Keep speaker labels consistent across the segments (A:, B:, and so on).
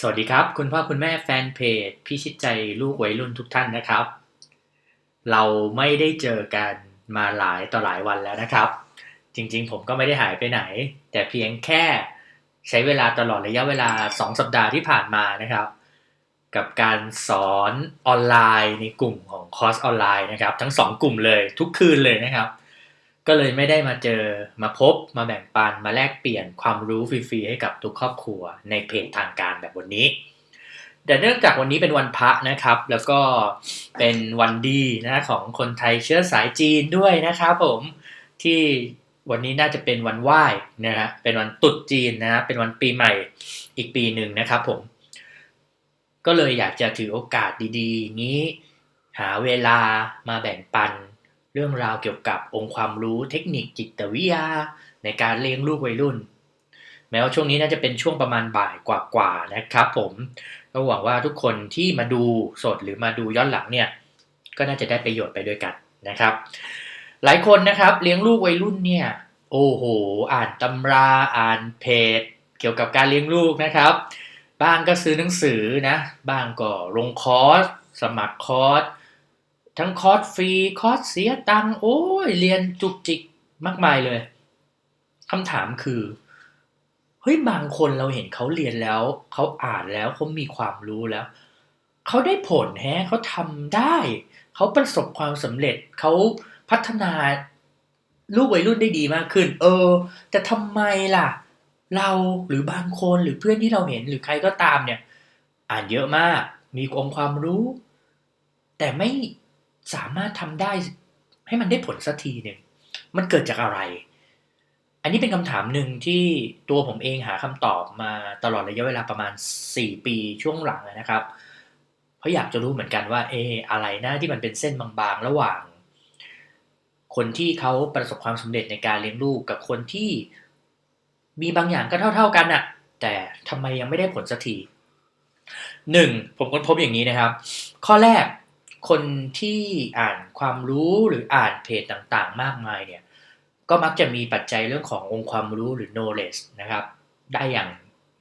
A: สวัสดีครับ คุณพ่อคุณแม่แฟนเพจพิชิตใจลูกวัยรุ่นทุกท่านนะครับ เราไม่ได้เจอกันมาหลายต่อหลายวันแล้วนะครับ จริงๆ ผมก็ไม่ได้หายไปไหน แต่เพียงแค่ใช้เวลาตลอดระยะเวลา 2 สัปดาห์ที่ผ่านมานะครับ กับการสอนออนไลน์ในกลุ่มของคอร์สออนไลน์นะครับ ทั้ง 2 กลุ่มเลยทุกคืนเลยนะครับ ก็เลยไม่ได้มาเจอมาพบมาแบ่งปันมาแลกเปลี่ยนความรู้ฟรีๆให้กับทุกครอบครัวในเพจทางการแบบวันนี้ แต่เนื่องจากวันนี้เป็นวันพระนะครับ แล้วก็เป็นวันดีนะของคนไทยเชื้อสายจีนด้วยนะครับผมที่วันนี้น่าจะเป็นวันไหว้นะฮะเป็นวันตรุษจีนนะเป็นวันปีใหม่อีกปีหนึ่งนะครับผม ก็เลยอยากจะถือโอกาสดีๆ นี้ หาเวลามาแบ่งปัน เรื่องราวเกี่ยวกับองค์ความรู้เทคนิคจิตวิทยา ในการเลี้ยงลูกวัยรุ่น แม้ว่าช่วงนี้น่าจะเป็นช่วงประมาณบ่ายกว่าๆนะครับผมก็หวังว่าทุกคนที่มาดูสดหรือมาดูย้อนหลังเนี่ยก็น่าจะได้ประโยชน์ไปด้วยกันนะครับ หลายคนนะครับเลี้ยงลูกวัยรุ่นเนี่ยโอ้โห อ่านตำราอ่านเพจ เกี่ยวกับการเลี้ยงลูกนะครับ บ้างก็ซื้อหนังสือนะ บ้างก็ลงคอร์ส สมัครคอร์ส ทั้งคอร์สฟรีคอร์สเสียตังค์โอ้ยเรียนจุกจิกมากมายเลยคำถามคือเฮ้ยบางคนเราเห็นเขาเรียนแล้ว เขาอ่านแล้วเขามีความรู้แล้ว เขาได้ผลแฮะเขาทำได้ เขาประสบความสำเร็จเขาพัฒนาลูกวัยรุ่นได้ดีมากขึ้น เออ แต่ทำไมล่ะ เราหรือบางคนหรือเพื่อนที่เราเห็นหรือใครก็ตามเนี่ย อ่านเยอะมาก มีองค์ความรู้ แต่ไม่ สามารถทำได้ให้มันได้ผลสักทีหนึ่งมันเกิดจากอะไร อันนี้เป็นคำถามหนึ่งที่ตัวผมเองหาคำตอบมาตลอดระยะเวลาประมาณ 4 ปีช่วงหลังนะครับ เพราะอยากจะรู้เหมือนกันว่าเอออะไรนะที่มันเป็นเส้นบางๆ ระหว่าง คนที่เขาประสบความสำเร็จในการเลี้ยงลูกกับคนที่มีบางอย่างก็เท่า ๆกันอะแต่ทำไมยังไม่ได้ผลสักทีหนึ่งผมค้นพบอย่างนี้นะครับ ข้อแรก คนที่อ่านความรู้หรืออ่านเพจต่างๆ มากมายเนี่ยก็มักจะมีปัจจัยเรื่องขององค์ความรู้หรือ knowledge นะครับ ได้อย่าง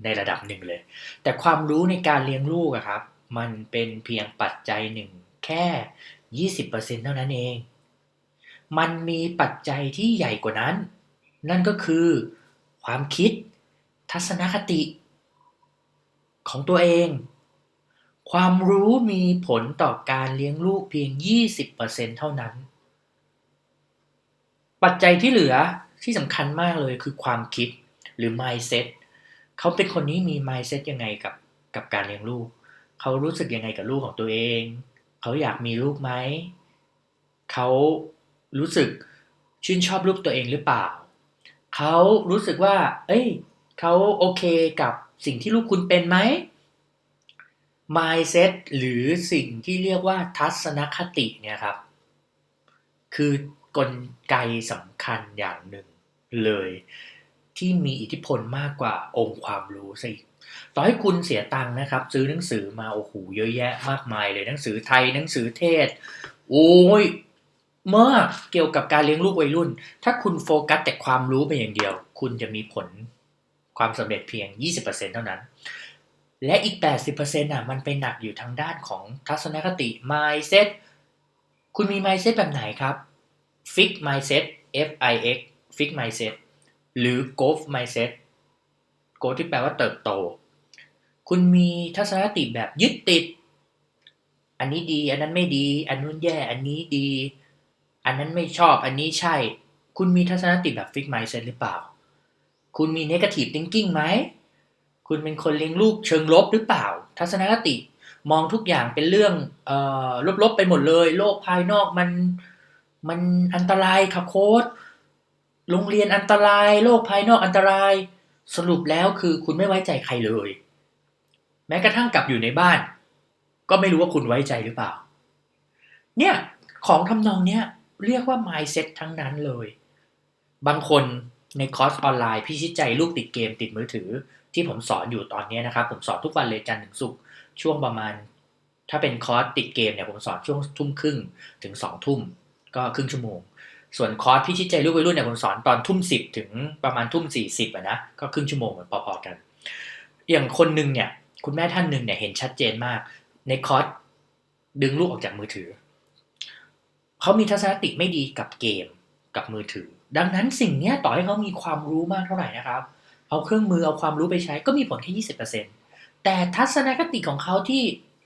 A: ในระดับหนึ่งเลย แต่ความรู้ในการเลี้ยงลูกอะครับ มันเป็นเพียงปัจจัยหนึ่งแค่ 20%เท่านั้นเอง มันมีปัจจัยที่ใหญ่กว่านั้น นั่นก็คือความคิดทัศนคติของตัวเอง ความรู้มีผลต่อการเลี้ยงลูกเพียง 20%เท่านั้น ปัจจัยที่เหลือที่สำคัญมากเลยคือความคิดหรือ mindset เขาเป็นคนนี้มี mindset ยังไงกับกับการเลี้ยงลูก เขารู้สึกยังไงกับลูกของตัวเอง เขาอยากมีลูกไหม เขารู้สึกชื่นชอบลูกตัวเองหรือเปล่า เขารู้สึกว่า เอ้ย เขาโอเคกับสิ่งที่ลูกคุณเป็นไหม mindset หรือสิ่งที่เรียกว่าทัศนคติเนี่ยครับ คือกลไกสำคัญอย่างหนึ่งเลย ที่มีอิทธิพลมากกว่าองค์ความรู้สิต่อให้คุณเสียตังค์นะครับ ซื้อหนังสือมาโอ้โหเยอะแยะมากมายเลยหนังสือไทยหนังสือเทศ โอ้ยเมื่อเกี่ยวกับการเลี้ยงลูกวัยรุ่น ถ้าคุณโฟกัสแต่ความรู้ไปอย่างเดียว คุณจะมีผลความสำเร็จเพียง 20%เท่านั้น และอีก 80%อะมันไปหนักอยู่ทางด้านของทัศนคติ mindset คุณมี mindset แบบไหนครับ fix mindset F I X fix mindset หรือ growth mindset growth ที่แปลว่าเติบโต คุณมีทัศนคติแบบยึดติด อันนี้ดี อันนั้นไม่ดี อันนู้นแย่ อันนี้ดี อันนั้นไม่ชอบ อันนี้ใช่ คุณมีทัศนคติแบบ fix mindset หรือเปล่า คุณมี negative thinking ไหม คุณเป็นคนเลี้ยงลูกเชิงลบหรือเปล่า ทัศนคติ มองทุกอย่างเป็นเรื่องออลบๆไปหมดเลย โลกภายนอกมันมันอันตรายค่ะโค้ดโรงเรียนอันตราย โลกภายนอกอันตราย สรุปแล้วคือคุณไม่ไว้ใจใครเลย แม้กระทั่งกลับอยู่ในบ้าน ก็ไม่รู้ว่าคุณไว้ใจหรือเปล่า เนี่ยของทำนองเนี้ยเรียกว่า mindset ทั้งนั้นเลย บางคนในคอร์สออนไลน์พิชิตใจลูกติดเกมติดมือถือ ที่ผมสอนอยู่ตอนนี้นะครับ ผมสอนทุกวันเลยจันทร์ถึงศุกร์ช่วงประมาณ ถ้าเป็นคอร์สติดเกมเนี่ยผมสอนช่วงทุ่มครึ่งถึงสองทุ่มก็ครึ่งชั่วโมง ส่วนคอร์สพิชิตใจลูกวัยรุ่นเนี่ยผมสอนตอนทุ่มสิบถึงประมาณทุ่มสี่สิบนะก็ครึ่งชั่วโมงเหมือนพอๆกัน อย่างคนหนึ่งเนี่ยคุณแม่ท่านหนึ่งเนี่ยเห็นชัดเจนมาก ในคอร์สดึงลูกออกจากมือถือเขามีทัศนคติไม่ดีกับเกมกับมือถือ ดังนั้นสิ่งนี้ต่อให้เขามีความรู้มากเท่าไหร่นะครับ เอาเครื่องมือเอาความรู้ไปใช้ก็มีผลแค่ยี่สิบเปอร์เซ็นแต่ทัศนคติของเขาที่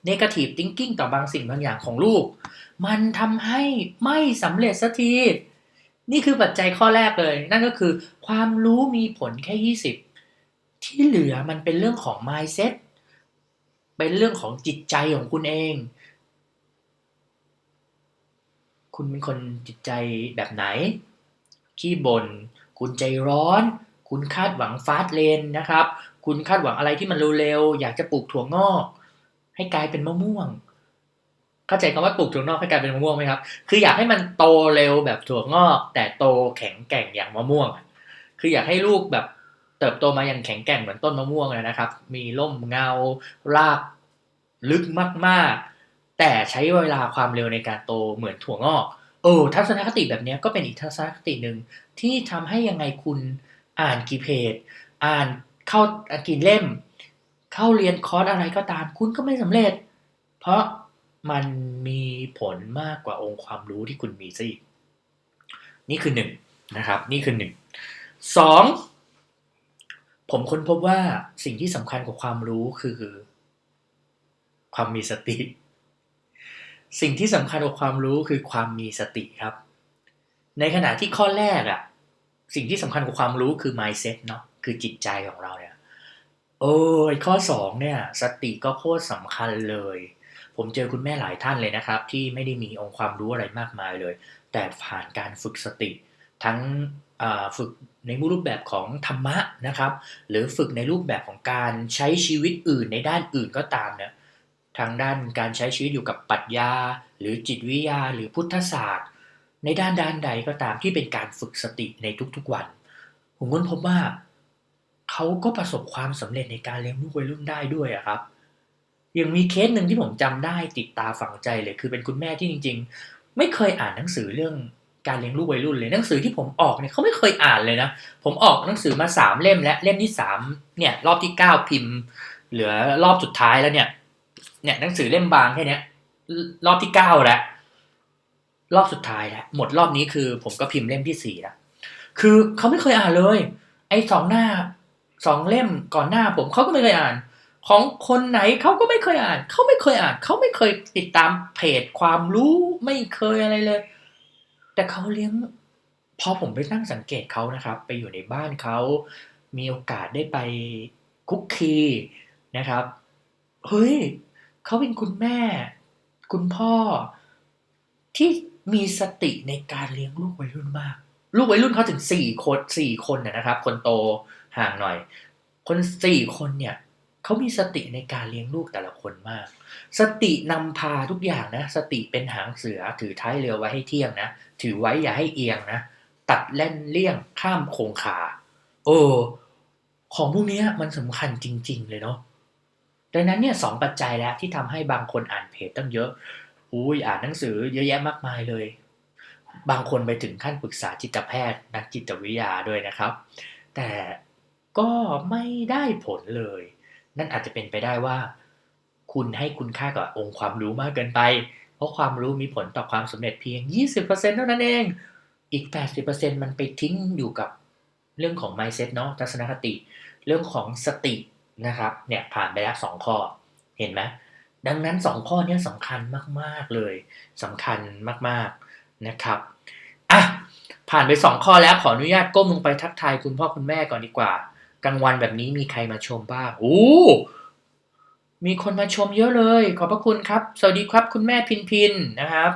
A: negative thinking ต่อบางสิ่งบางอย่างของลูก มันทำให้ไม่สำเร็จสักที นี่คือปัจจัยข้อแรกเลย นั่นก็คือ ความรู้มีผลแค่ยี่สิบที่เหลือมันเป็นเรื่องของ mindset เป็นเรื่องของจิตใจของคุณเอง คุณเป็นคนจิตใจแบบไหน ขี้บน่นคุณใจร้อน คุณคาดหวังฟาสต์เลนนะครับ คุณคาดหวังอะไรที่มันเร็วๆ อยากจะปลูกถั่วงอก ให้กลายเป็นมะม่วง เข้าใจคำว่าปลูกถั่วงอกให้กลายเป็นมะม่วงไหมครับ คืออยากให้มันโตเร็วแบบถั่วงอก แต่โตแข็งแกร่งอย่างมะม่วง คืออยากให้ลูกแบบเติบโตมาอย่างแข็งแกร่งเหมือนต้นมะม่วงเลยนะครับ มีร่มเงารากลึกมากๆ แต่ใช้เวลาความเร็วในการโตเหมือนถั่วงอก เออทัศนคติแบบนี้ก็เป็นอีกทัศนคติหนึ่งที่ทำให้ยังไงคุณ อ่านกี่เพจ อ่านเข้ากี่เล่ม เข้าเรียนคอร์สอะไรก็ตาม คุณก็ไม่สำเร็จ เพราะมันมีผลมากกว่าองค์ความรู้ที่คุณมีซะอีก นี่คือหนึ่งนะครับ นี่คือหนึ่งสองผมค้นพบว่าสิ่งที่สำคัญกว่าความรู้คือ ความมีสติ สิ่งที่สำคัญกว่าความรู้คือความมีสติครับ ในขณะที่ข้อแรกอะ สิ่งที่สำคัญกว่าความรู้คือ mindset เนาะคือจิตใจของเราเนี่ยโอ้ยข้อสองเนี่ย สติก็โคตรสำคัญเลย ผมเจอคุณแม่หลายท่านเลยนะครับ ที่ไม่ได้มีองค์ความรู้อะไรมากมายเลย แต่ผ่านการฝึกสติ ทั้งฝึกในรูปแบบของธรรมะนะครับ หรือฝึกในรูปแบบของการใช้ชีวิตอื่นในด้านอื่นก็ตามเนี่ยทางด้านการใช้ชีวิตอยู่กับปรัชญา หรือจิตวิทยา หรือพุทธศาสตร์ ในด้านด้านใดก็ตามที่เป็นการฝึกสติในทุกๆวัน ผมค้นพบว่า เขาก็ประสบความสำเร็จในการเลี้ยงลูกวัยรุ่นได้ด้วยครับยังมีเคสหนึ่งที่ผมจำได้ติดตาฝังใจเลย คือเป็นคุณแม่ที่จริง ๆ ไม่เคยอ่านหนังสือเรื่องการเลี้ยงลูกวัยรุ่นเลยหนังสือที่ผมออกเนี่ยเขาไม่เคยอ่านเลยนะ ผมออกหนังสือมาสามเล่มและเล่มที่สามเนี่ย รอบที่เก้าพิมพ์ เหลือรอบสุดท้ายแล้วเนี่ย เนี่ยหนังสือเล่มบางแค่นี้รอบที่เก้าแล้ว รอบสุดท้ายแล้วหมดรอบนี้คือ ผมก็พิมพ์เล่มที่สี่แล้วคือเขาไม่เคยอ่านเลย ไอ้สองหน้าสองเล่มก่อนหน้าผมเขาก็ไม่เคยอ่าน ของคนไหนเขาก็ไม่เคยอ่านเขาไม่เคยอ่านเขาไม่เคยติดตามเพจความรู้ไม่เคยอะไรเลย แต่เขาเลี้ยงพอผมไปนั่งสังเกตเขานะครับ ไปอยู่ในบ้านเขามีโอกาสได้ไปคุกคีนะครับเฮ้ยเขาเป็นคุณแม่ คุณพ่อที่ มีสติในการเลี้ยงลูกวัยรุ่นมาก ลูกวัยรุ่นเขาถึงสี่คนสี่คนนะครับ คนโตห่างหน่อย คนสี่คนเนี่ยเขามีสติในการเลี้ยงลูกแต่ละคนมาก สตินำพาทุกอย่างนะ สติเป็นหางเสือถือท้ายเรือไว้ให้เที่ยงนะ ถือไว้อย่าให้เอียงนะ ตัดเล่นเลี่ยงข้ามโคงขาโอ้ของพวกนี้มันสำคัญจริง ๆ เลยเนาะดังนั้นเนี่ยสองปัจจัยแล้วที่ทำให้บางคนอ่านเพจตั้งเยอะ อุ้ยอ่านหนังสือเยอะแยะมากมายเลย บางคนไปถึงขั้นปรึกษาจิตแพทย์นักจิตวิทยาด้วยนะครับ แต่ก็ไม่ได้ผลเลย นั่นอาจจะเป็นไปได้ว่า คุณให้คุณค่ากับองค์ความรู้มากเกินไป เพราะความรู้มีผลต่อความสำเร็จเพียง 20%เท่านั้นเอง อีก 80%มันไปทิ้งอยู่กับเรื่องของ mindset เนาะทัศนคติ เรื่องของสตินะครับ เนี่ยผ่านไปแล้วสองข้อ เห็นไหม ดังนั้นสองข้อนี้สำคัญมาก ๆ เลยสำคัญมาก ๆ นะครับอะผ่านไปสองข้อแล้วขออนุญาตก้มลงไปทักทายคุณพ่อคุณแม่ก่อนดีกว่ากลางวันแบบนี้มีใครมาชมบ้างโอ้มีคนมาชมเยอะเลย ขอบพระคุณครับ สวัสดีครับคุณแม่พินพินนะครับ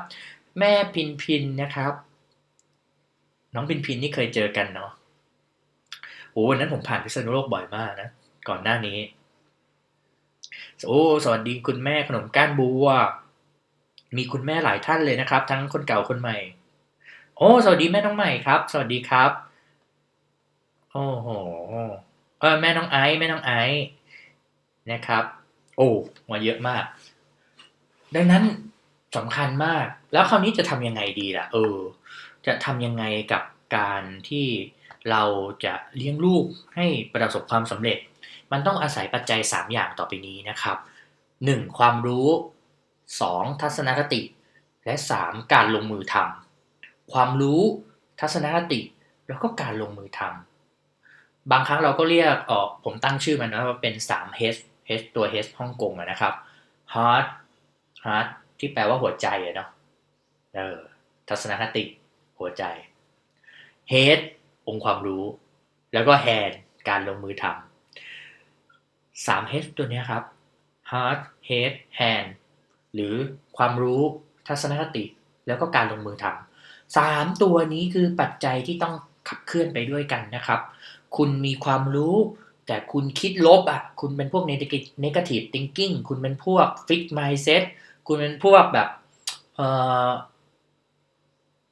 A: แม่พินพินนะครับ น้องพินพินนี่เคยเจอกันเนาะโอ้วันนั้นผมผ่านพิษณุโลกบ่อยมากนะ ก่อนหน้านี้ โอ้สวัสดีคุณแม่ขนมก้านบัว มีคุณแม่หลายท่านเลยนะครับ ทั้งคนเก่าคนใหม่ โอ้สวัสดีแม่น้องใหม่ครับ สวัสดีครับโอ้โหเออแม่น้องไอซ์แม่น้องไอซ์นะครับ โอ้มาเยอะมาก ดังนั้นสำคัญมาก แล้วคราวนี้จะทำยังไงดีล่ะ เออ จะทำยังไงกับการที่เราจะเลี้ยงลูกให้ประสบความสำเร็จ มันต้องอาศัยปัจจัย 3 อย่างต่อไปนี้นะครับ 1. ความรู้ 2. ทัศนคติ และ 3. การลงมือทำความรู้ทัศนคติ แล้วก็การลงมือทำบางครั้งเราก็เรียกออกผมตั้งชื่อมันนะว่าเป็น 3 H H ตัว H ฮ่องกงนะครับ Heart Heart ที่แปลว่าหัวใจเนาะเออทัศนคติหัวใจ Head องค์ความรู้ แล้วก็ Hand การลงมือทำ สาม H ตัวนี้ครับ Heart Head Hand หรือความรู้ทัศนคติ แล้วก็การลงมือทำสามตัวนี้คือปัจจัยที่ต้องขับเคลื่อนไปด้วยกันนะครับ คุณมีความรู้ แต่คุณคิดลบอะ คุณเป็นพวก negative thinking คุณเป็นพวก fix mindset คุณเป็นพวกแบบ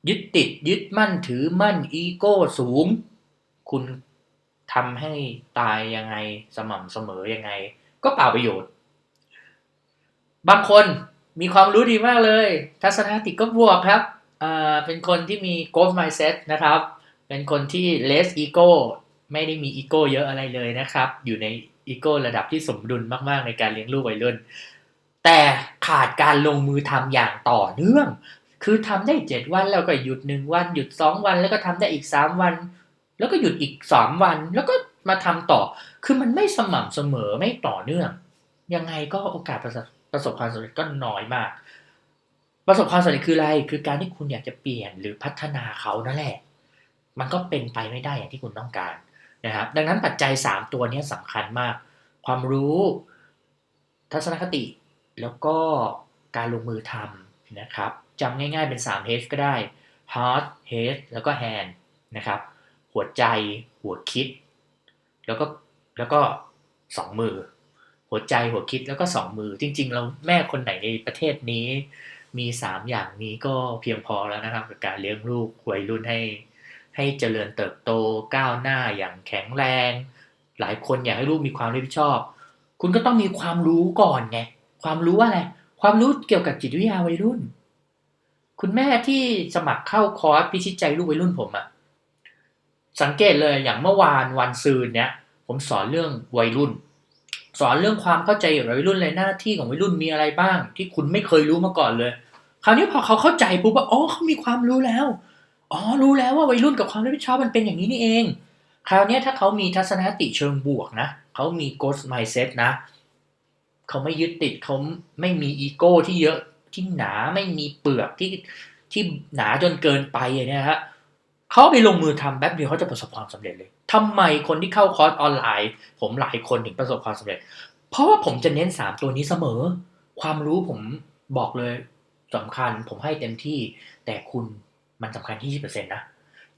A: ยึดติดยึดมั่นถือมั่นอีโก้สูง คุณ ทำให้ตายยังไงสม่ำเสมอยังไง ก็เปล่าประโยชน์ บางคนมีความรู้ดีมากเลย ทัศนคติก็บวกครับอ่าเป็นคนที่มี growth mindset นะครับ เป็นคนที่ less ego ไม่ได้มีอีโก้เยอะอะไรเลยนะครับ อยู่ในอีโก้ระดับที่สมดุลมาก ๆ ในการเลี้ยงลูกวัยรุ่น แต่ขาดการลงมือทำอย่างต่อเนื่อง คือทำได้เจ็ดวันแล้วก็หยุดหนึ่งวัน หยุดสองวันแล้วก็ทำได้อีกสามวัน แล้วก็หยุดอีกสามวัน แล้วก็มาทำต่อ คือมันไม่สม่ำเสมอไม่ต่อเนื่อง ยังไงก็โอกาสประสบประสบความสำเร็จก็น้อยมาก ประสบความสำเร็จคืออะไร คือการที่คุณอยากจะเปลี่ยนหรือพัฒนาเขานั่นแหละ มันก็เป็นไปไม่ได้อย่างที่คุณต้องการนะครับ ดังนั้นปัจจัย 3 ตัวนี้สำคัญมาก ความรู้ ทัศนคติ แล้วก็การลงมือทำนะครับจำง่ายๆเป็น 3 H ก็ได้ heart head แล้วก็ hand นะครับ หัวใจ หัวคิด แล้วก็แล้วก็สองมือ หัวใจหัวคิดแล้วก็สองมือ จริง ๆ เราแม่คนไหนในประเทศนี้ มีสามอย่างนี้ก็เพียงพอแล้วนะครับกับการเลี้ยงลูกวัยรุ่นให้ ให้เจริญเติบโตก้าวหน้าอย่างแข็งแรง หลายคนอยากให้ลูกมีความรับผิดชอบ คุณก็ต้องมีความรู้ก่อนไงความรู้อะไรความรู้เกี่ยวกับจิตวิทยาวัยรุ่น คุณแม่ที่สมัครเข้าคอร์สพิชิตใจลูกวัยรุ่นผมอะ สังเกตเลยอย่างเมื่อวานวันซืนเนี้ยผมสอนเรื่องวัยรุ่น สอนเรื่องความเข้าใจเกี่ยวกับวัยรุ่นเลยหน้าที่ของวัยรุ่นมีอะไรบ้าง ที่คุณไม่เคยรู้มาก่อนเลย คราวนี้พอเขาเข้าใจปุ๊บว่าอ๋อเขามีความรู้แล้วอ๋อรู้แล้วว่าวัยรุ่นกับความรับผิดชอบมันเป็นอย่างนี้นี่เอง คราวนี้ถ้าเขามีทัศนคติเชิงบวกนะเขามี growth mindset นะเขาไม่ยึดติดเขาไม่มีอีโก้ที่เยอะที่หนาไม่มีเปลือกที่ที่หนาจนเกินไปเนี้ยฮะ เขาไปลงมือทำแป๊บเดียวเขาจะประสบความสำเร็จเลยทำไมคนที่เข้าคอร์สออนไลน์ ผมหลายคนถึงประสบความสำเร็จ เพราะว่าผมจะเน้นสามตัวนี้เสมอ ความรู้ผมบอกเลยสำคัญ ผมให้เต็มที่ แต่คุณมันสำคัญที่ยี่สิบเปอร์เซ็นต์นะ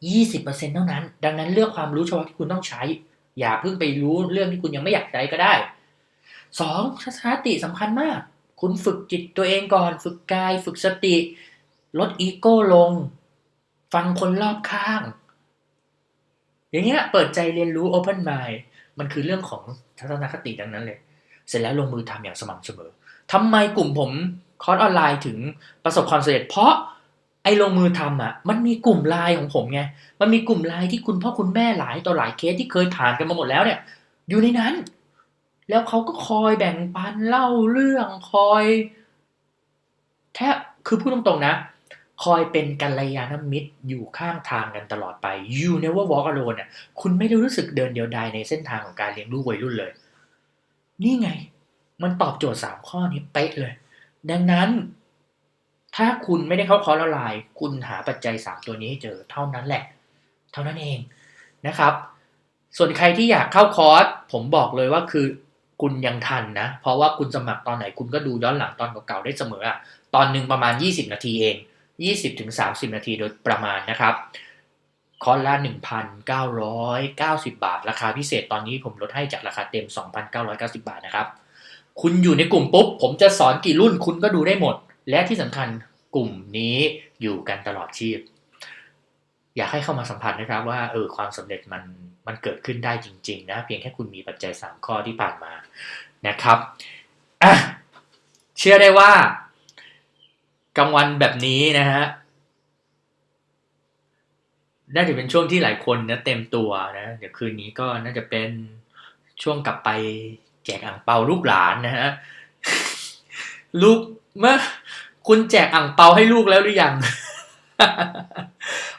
A: ยี่สิบเปอร์เซ็นต์เท่านั้น ดังนั้นเลือกความรู้เฉพาะที่คุณต้องใช้ อย่าเพิ่งไปรู้เรื่องที่คุณยังไม่อยากใช้ก็ได้สองทัศนคติสำคัญมาก คุณฝึกจิตตัวเองก่อน ฝึกกาย ฝึกสติ ลดอีโก้ลง ฟังคนรอบข้าง อย่างเงี้ยเปิดใจเรียนรู้ open mind มันคือเรื่องของทัศนคติดังนั้นเลย เสร็จแล้วลงมือทำอย่างสม่ำเสมอทำไมกลุ่มผมคอร์สออนไลน์ถึงประสบความสำเร็จ เพราะไอ้ลงมือทำอะ มันมีกลุ่มไลน์ของผมไง มันมีกลุ่มไลน์ที่คุณพ่อคุณแม่หลายต่อหลายเคสที่เคยผ่านกันมาหมดแล้วเนี่ย อยู่ในนั้น แล้วเขาก็คอยแบ่งปันเล่าเรื่องคอย แทบคือพูดตรงๆนะ คอยเป็นกัลยาณมิตรอยู่ข้างทางกันตลอดไป you never walk alone เนี่ยคุณไม่ได้รู้สึกเดินเดียวดายในเส้นทางของการเลี้ยงลูกวัยรุ่นเลย นี่ไง มันตอบโจทย์สามข้อนี้เป๊ะเลย ดังนั้น ถ้าคุณไม่ได้เข้าคอร์สออนไลน์คุณหาปัจจัยสามตัวนี้ให้เจอเท่านั้นแหละ เท่านั้นเองนะครับ ส่วนใครที่อยากเข้าคอร์สผมบอกเลยว่าคือคุณยังทันนะ เพราะว่าคุณสมัครตอนไหนคุณก็ดูย้อนหลังตอนเก่าๆได้เสมออะตอนหนึ่งประมาณ 20 นาทีเอง 20-30 นาทีโดยประมาณนะครับ คอร์สละ 1,990 บาท ราคาพิเศษตอนนี้ผมลดให้จากราคาเต็ม 2,990 บาทนะครับ คุณอยู่ในกลุ่มปุ๊บ ผมจะสอนกี่รุ่นคุณก็ดูได้หมด และที่สำคัญกลุ่มนี้อยู่กันตลอดชีพ อยากให้เข้ามาสัมผัสนะครับว่าเออความสำเร็จมันมันเกิดขึ้นได้จริง ๆ นะ เพียงแค่คุณมีปัจจัย 3 ข้อที่ผ่านมานะครับอะเชื่อได้ว่า กลางวันแบบนี้นะฮะน่าจะเป็นช่วงที่หลายคนนะเต็มตัวนะเดี๋ยวคืนนี้ก็น่าจะเป็นช่วงกลับไปแจกอ่างเปาลูกหลานนะฮะลูกเมื่อคุณแจกอ่างเปาให้ลูกแล้วหรือยัง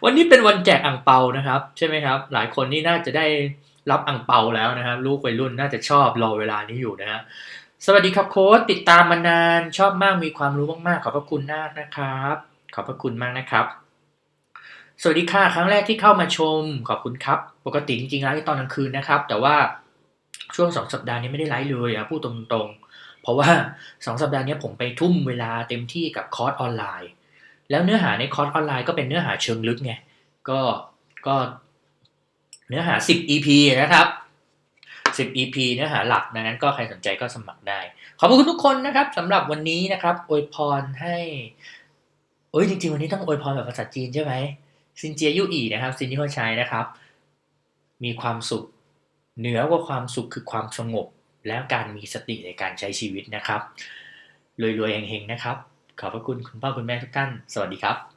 A: วันนี้เป็นวันแจกอ่างเปานะครับ ใช่ไหมครับ หลายคนนี่น่าจะได้รับอ่างเปาแล้วนะครับลูกวัยรุ่นน่าจะชอบรอเวลานี้อยู่นะฮะ สวัสดีครับโค้ชติดตามมานานชอบมากมีความรู้มากๆ ขอบพระคุณมากนะครับ ขอบพระคุณมากนะครับ สวัสดีค่ะครั้งแรกที่เข้ามาชมขอบคุณครับ ปกติจริงๆไลฟ์ตอนกลางคืนนะครับ แต่ว่าช่วงสองสัปดาห์นี้ไม่ได้ไลฟ์เลยอะพูดตรงๆ เพราะว่าสองสัปดาห์นี้ผมไปทุ่มเวลาเต็มที่กับคอร์สออนไลน์ แล้วเนื้อหาในคอร์สออนไลน์ก็เป็นเนื้อหาเชิงลึกไงก็ก็เนื้อหา 10 EP นะครับ 10 EP เนื้อหาหลักดังนั้นก็ใครสนใจก็สมัครได้ ขอบคุณทุกคนนะครับสำหรับวันนี้นะครับอวยพรให้เอ้ยจริงๆ วันนี้ต้องอวยพรแบบภาษาจีนใช่ไหมซินเจียยู่อีนะครับซินที่เขาใช้นะครับ มีความสุขเหนือกว่าความสุขคือความสงบ แล้วการมีสติในการใช้ชีวิตนะครับรวยๆเฮงๆนะครับ ขอบพระคุณคุณพ่อคุณแม่ทุกท่าน สวัสดีครับ